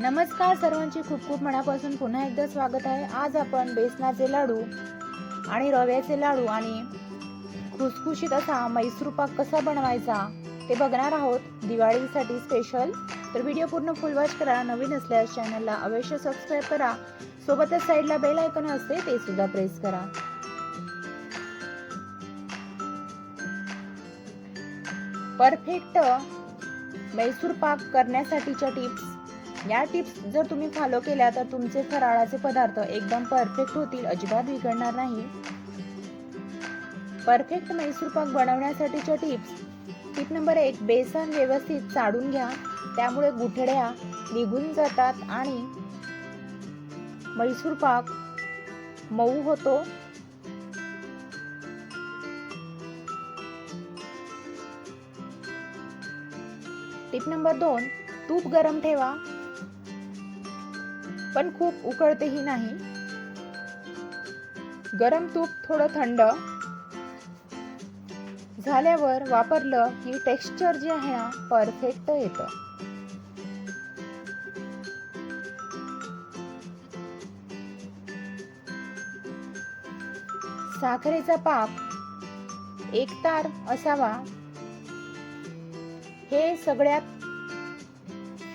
नमस्कार सर्वांचे खूप खूप मनापासून पुन्हा एकदा स्वागत आहे. आज आपण बेसनाचे लाडू आणि रव्याचे लाडू आणि खुसखुशीत असा मैसूर पाक कसा बनवायचा ते बघणार आहोत. दिवाळीसाठी स्पेशल तर व्हिडिओ पूर्ण फुलवॉच करा. नवीन असल्यास चॅनलला अवश्य सबस्क्राईब करा. सोबतच साईडला बेल आयकॉन असते ते सुद्धा प्रेस करा. परफेक्ट मैसूर पाक करण्यासाठीच्या टिप्स या टिप्स जर तुम्ही फॉलो केल्या तर तुमचे फराळाचे पदार्थ एकदम परफेक्ट होतील. अजिबात बिघडणार नाही. Perfect Mysore pak बनवण्यासाठीच्या tips tip number एक बेसन व्यवस्थित चाडून घ्या. त्यामुळे गुठड्या निघून जातात आणि मैसूर पाक मऊ होतो. टिप नंबर दोन तूप गरम ठेवा. पण खूप उकळतेही नाही. गरम तूप थोडं थंड झाल्यावर वापरलं की टेक्स्चर जे आहे ना परफेक्ट येतं. साखरेचा पाक एकतार असावा. हे सगळ्यात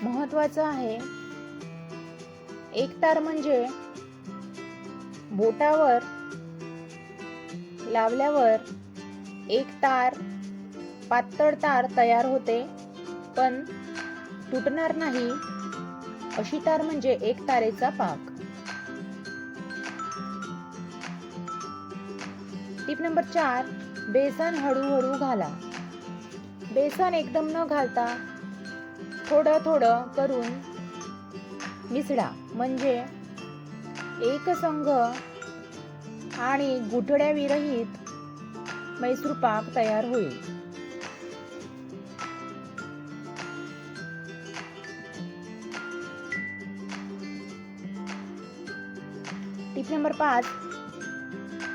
महत्वाचं आहे. एक तार म्हणजे बोटावर लावल्यावर एक तार पातळ तार तयार होते पण तुटणार नाही. अशी तार म्हणजे एक तारेचा पाक. टिप नंबर चार बेसन हळूहळू घाला. बेसन एकदम न घालता थोडं थोडं करून मिसळा. म्हणजे एकसंघ आणि गुठड्याविरहित मैसूर पाक तयार होईल. टिप नंबर पाच.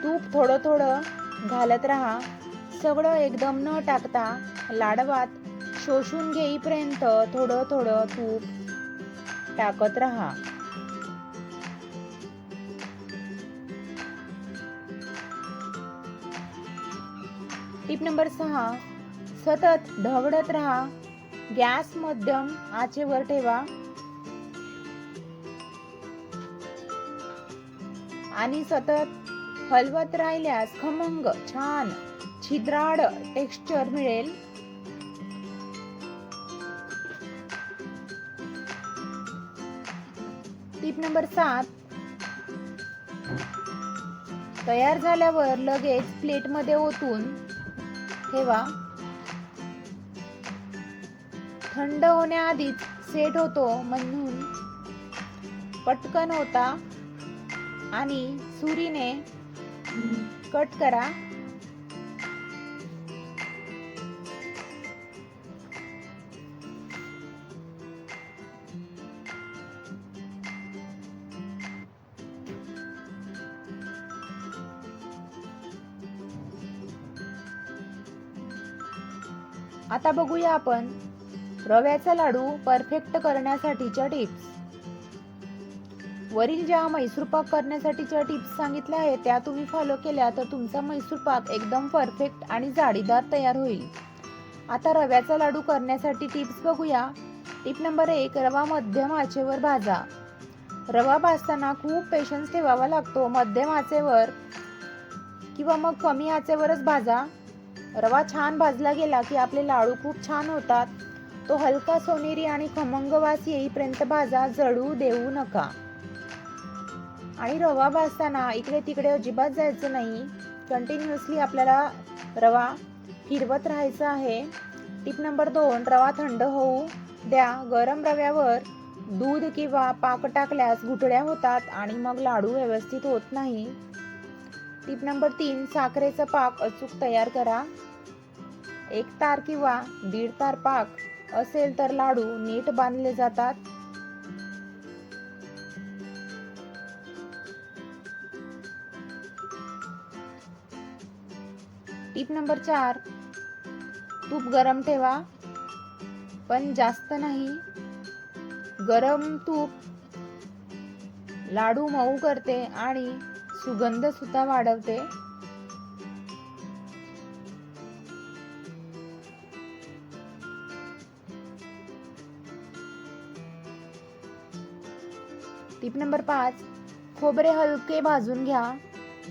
तूप थोडं थोडं घालत राहा. सगळं एकदम न टाकता लाडवात शोषून घेईपर्यंत थोडं थोडं तूप टाकत राहा. टिप नंबर सहा सतत ढवळत राहा. गॅस मध्यम आचेवर ठेवा. आणि सतत हलवत राहिल्यास खमंग छान छिद्राड टेक्स्चर मिळेल. टिप नंबर सात. तयार झाल्यावर लगेच प्लेटमध्ये ओतून ठेवा. थंड होण्याआधीच सेट होतो म्हणून पटकन होता आणि सुरीने कट करा. आता बघूया आपण रव्याचा लाडू परफेक्ट करण्यासाठीच्या टिप्स वरील ज्या मैसूर पाक करण्यासाठीच्या टिप्स सांगितल्या आहेत त्या तुम्ही फॉलो केल्या तर तुमचा मैसूर पाक एकदम परफेक्ट आणि जाळीदार तयार होईल. आता रव्याचा लाडू करण्यासाठी टिप्स बघूया. टिप नंबर एक रवा मध्यम आचेवर भाजा. रवा भाजताना खूप पेशन्स ठेवावा लागतो. मध्यम आचेवर किंवा मग कमी आचेवरच भाजा. रवा छान भाजला गेला की आपले लाडू खूप छान होतात. तो हलका सोनेरी आणि खमंग वास येईपर्यंत भाजा जळू देऊ नका. आणि रवा भाजताना इकडे तिकडे अजिबात जायचं नाही. कंटिन्युअसली आपल्याला रवा फिरवत राहायचं आहे. टिप नंबर दोन रवा थंड होऊ द्या. गरम रव्यावर दूध किंवा पाक टाकल्यास घुटड्या होतात आणि मग लाडू व्यवस्थित होत नाही. टिप नंबर तीन साखरेचा पाक अचूक तयार करा. एक तार किंवा दीड तार पाक असेल तर लाडू नीट बांधले जातात. टिप नंबर चार तूप गरम ठेवा पण जास्त नाही. गरम तूप लाडू मऊ करते आणि सुगंध सुद्धा वाढवते. टिप नंबर पाच खोबरे हलके भाजून घ्या.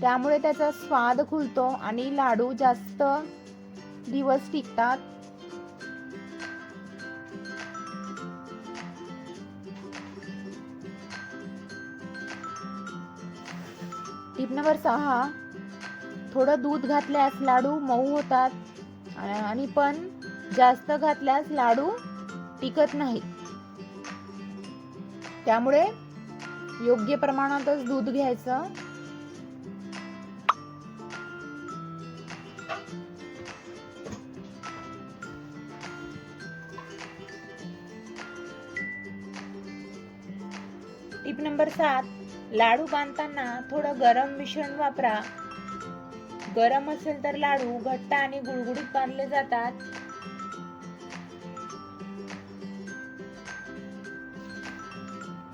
त्यामुळे त्याचा स्वाद खुलतो आणि लाडू जास्त दिवस टिकतात. नंबर सहा. थोडं दूध घातल्यास लाडू मऊ होतात. आणि पण जास्त घातल्यास लाडू टिकत नाही. त्यामुळे योग्य प्रमाणातच दूध घ्यायचं. टिप नंबर सात. लाडू बांधताना थोडं गरम मिश्रण वापरा. गरम असेल तर लाडू घट्ट आणि गुळगुळीत बांधले जातात.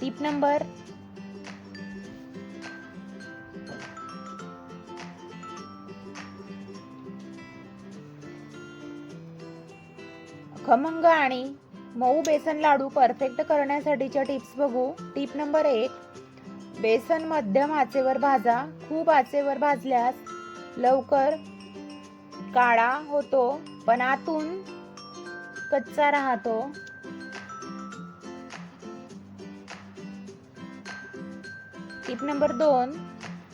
टिप नंबर खमंग आणि मऊ बेसन लाडू परफेक्ट करण्यासाठीच्या टिप्स बघू. टिप नंबर एक बेसन मध्यम आचेवर भाजा खूप आचेवर भाजल्यास लवकर काळा होतो पण आतून कच्चा राहतो. टिप नंबर दोन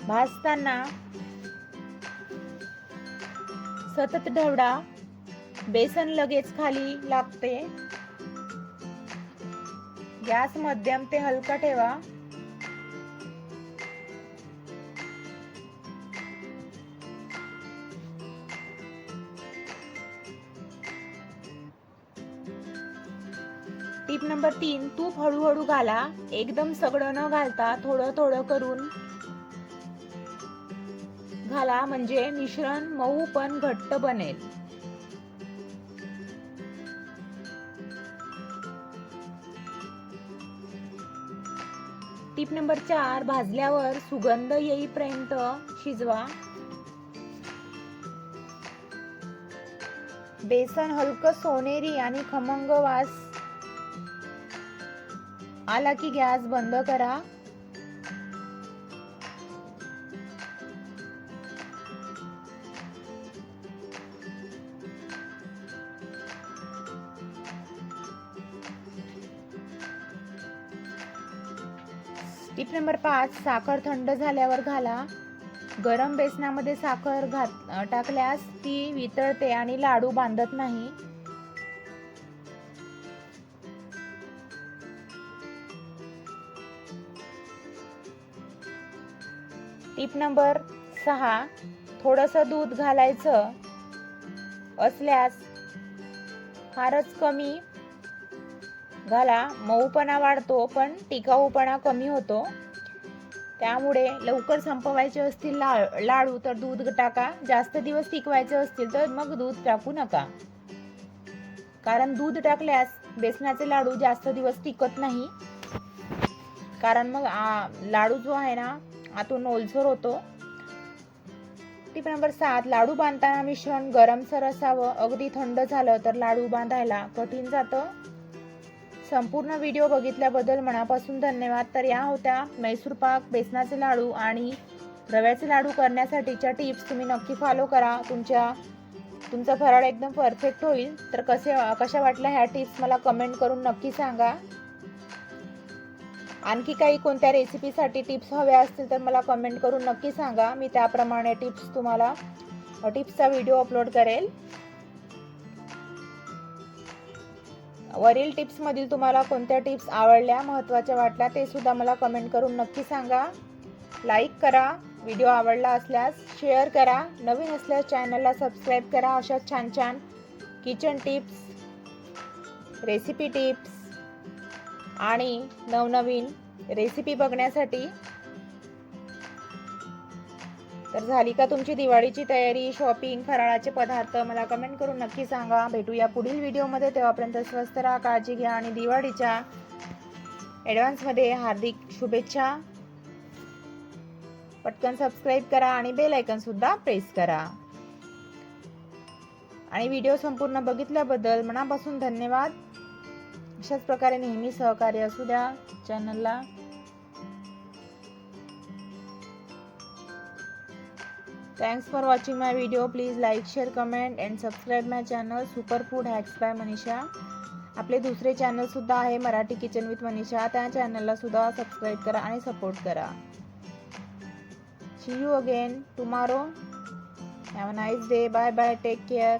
भाजताना सतत ढवडा बेसन लगेच खाली लागते. गॅस मध्यम ते हलका ठेवा. टिप नंबर तीन तूप हळूहळू घाला. एकदम सगळं न घालता थोडं थोडं करून घाला म्हणजे मिश्रण मऊ पण घट्ट बनेल. टीप नंबर चार भाजल्यावर सुगंध येईपर्यंत शिजवा. बेसन हलकं सोनेरी आणि खमंग वास आला की गॅस बंद करा. टिप नंबर पाच साखर थंड झाल्यावर घाला. गरम बेसनामध्ये साखर घात टाकल्यास ती वितळते आणि लाडू बांधत नाही. टिप नंबर सहा थोडंसं दूध घालायचं असल्यास फारच कमी घाला. मऊपणा वाढतो पण टिकाऊपणा कमी होतो. त्यामुळे लवकर संपवायचे असतील ला लाडू तर दूध टाका. जास्त दिवस टिकवायचे असतील तर मग दूध टाकू नका. कारण दूध टाकल्यास बेसनाचे लाडू जास्त दिवस टिकत नाही. कारण मग लाडू जो आहे ना आतून ओलसर होतो. टीप नंबर सात. लाडू बांधताना मिश्रण गरमसर असावं. अगदी थंड झालं तर लाडू बांधायला कठीण जातं. संपूर्ण व्हिडिओ बघितल्याबद्दल मनापासून धन्यवाद. तर या होत्या मैसूर पाक बेसनाचे लाडू आणि रव्याचे लाडू करण्यासाठीच्या टिप्स. तुम्ही नक्की फॉलो करा. तुमच्या तुमचा फराळ एकदम परफेक्ट होईल. तर कसे कशा वाटल्या ह्या टिप्स मला कमेंट करून नक्की सांगा. आणखी काही कोणत्या रेसिपीसाठी टिप्स हव्या असतील तर मला कमेंट करून नक्की सांगा. मी त्याप्रमाणे टिप्स तुम्हाला टिप्सचा व्हिडिओ अपलोड करेल. वरील टिप्समधील तुम्हाला कोणत्या टिप्स आवडल्या महत्त्वाच्या वाटल्या ते सुद्धा मला कमेंट करून नक्की सांगा. लाईक करा व्हिडिओ आवडला असल्यास शेअर करा. नवीन असल्यास चॅनलला सबस्क्राईब करा. अशा छान छान किचन टिप्स रेसिपी टिप्स आणि नवनवीन रेसिपी बघण्यासाठी. तर झाली का तुमची दिवाळीची तयारी शॉपिंग फराळाचे पदार्थ? मला कमेंट करून नक्की सांगा. भेटूया पुढील व्हिडिओमध्ये तेव्हापर्यंत स्वस्त राहा काळजी घ्या आणि दिवाळीच्या ॲडव्हान्समध्ये हार्दिक शुभेच्छा. पटकन सबस्क्राईब करा आणि बेल सुद्धा प्रेस करा. आणि व्हिडिओ संपूर्ण बघितल्याबद्दल मनापासून धन्यवाद. अशाच प्रकारे नेहमी सहकार्य असू द्या चॅनलला thanks for watching my video please like share comment and subscribe my channel super food hacks bye Manisha आपले दुसरे चॅनलसुद्धा आहे मराठी किचन विथ मनीषा त्या चॅनलला सुद्धा सबस्क्राईब करा आणि सपोर्ट करा. See you again tomorrow have a nice day bye bye take care